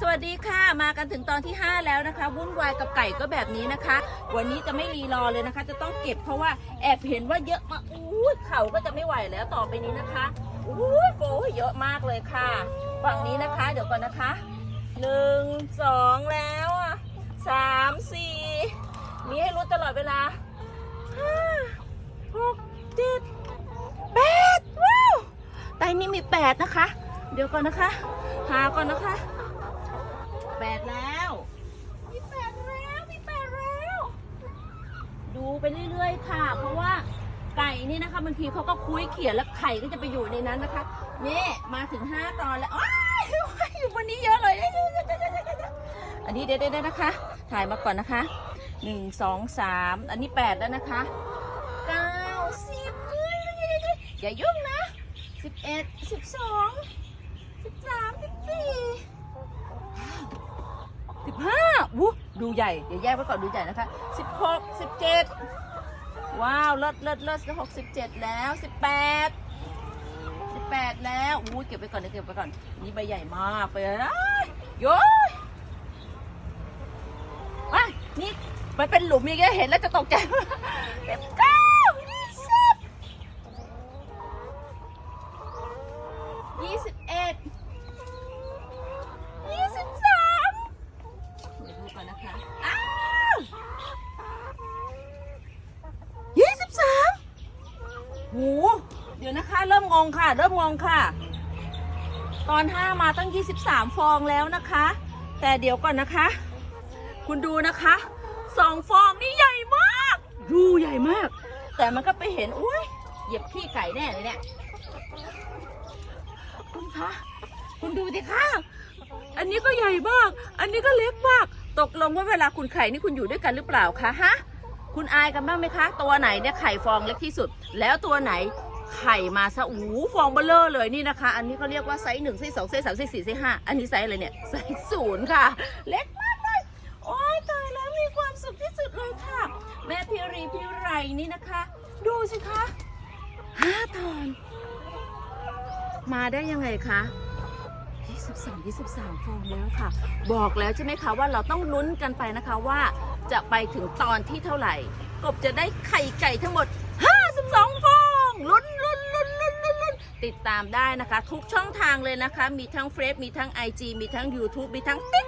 สวัสดีค่ะ มากันถึงตอนที่ 5 แล้วนะคะ วุ่นวายกับไก่ก็แบบนี้นะคะ วันนี้จะไม่รีรอเลยนะคะ จะต้องเก็บเพราะว่าแอบเห็นว่าเยอะมากอู้ยเข่าก็จะไม่ไหวแล้วต่อไปนี้นะคะอู้ยโฟเยอะมากเลยค่ะฝั่งนี้นะคะ เดี๋ยวก่อนนะคะหนึ่งสองแล้วอะสามสี่มีให้รู้ตลอดเวลาห้าหกเจ็ดแปดว้าวใต้นี้มีแปดนะคะ เดี๋ยวก่อนนะคะ หาก่อนนะคะ ไปเรื่อยๆ ค่ะ เพราะว่าไก่นี่นะคะบางทีเขาก็คุ้ยเขียนแล้วไข่ก็จะไปอยู่ในนั้นนะคะนี่มาถึง 5 ตอนแล้วอยู่วันนี้เยอะเลย อันนี้เด็ดๆนะคะ ถ่ายมาก่อนนะคะ 1 2 3 อันนี้ 8 แล้วนะคะ 9 10อย่ายุ่งนะ 11 12 ดูใหญ่เดี๋ยวแยกไว้ก่อนดูใหญ่นะคะสิบหกสิบเจ็ดว้าวเลิศเลิศเลิศหกสิบเจ็ดแล้วสิบแปดสิบแปดแล้วอู้เก็บไปก่อนเดี๋ยวเก็บไปก่อนนี่ใบใหญ่มากไปเลยโย้ยอะนี่มันเป็นหลุมอย่างเงี้ยเห็นแล้วจะตกใจสิบเก้ายี่สิบยี่สิบเอ็ด ยี่สิบสามเดี๋ยวดูก่อนนะคะ อ้าวยี่สิบสามโหเดี๋ยวนะคะ เริ่มงงค่ะ เริ่มงงค่ะ ตอนห้ามาตั้งยี่สิบสามฟองแล้วนะคะ แต่เดี๋ยวก่อนนะคะ คุณดูนะคะสองฟองนี่ใหญ่มาก ดูใหญ่มาก แต่มันก็ไปเห็นอุ้ยเหยียบขี้ไก่แน่เลยเนี่ยคุณคะคุณดูสิคะอันนี้ก็ใหญ่มาก อันนี้ก็เล็กมาก ตกลงว่าเวลาคุณไข่นี่คุณอยู่ด้วยกันหรือเปล่าคะฮะ คุณอายกันบ้างไหมคะ ตัวไหนเนี่ยไข่ฟองเล็กที่สุด แล้วตัวไหนไข่มาซะอูฟองเบลเลอร์เลยนี่นะคะ อันนี้เขาเรียกว่าไซส์หนึ่งไซส์สองไซส์สามไซส์สี่ไซส์ห้าอันนี้ไซส์อะไรเนี่ยไซส์ศูนย์ค่ะ เล็กมากเลยโอ้ยตายแล้วมีความสุขที่สุดเลยค่ะ แม่พิรีพิไรนี่นะคะ ดูสิคะห้าตอน มาได้ยังไงคะ22 23ฟองแล้วค่ะ บอกแล้วใช่ไหมคะว่าเราต้องลุ้นกันไปนะคะว่า จะไปถึงตอนที่เท่าไหร่ กบจะได้ไข่ไก่ทั้งหมด 52 ฟองลุ้นลุ้นลุ้นลุ้นลุ้นลุ้นติดตามได้นะคะ ทุกช่องทางเลยนะคะ มีทั้งเฟซมีทั้ง IG มีทั้ง YouTube มีทั้ง t ิ k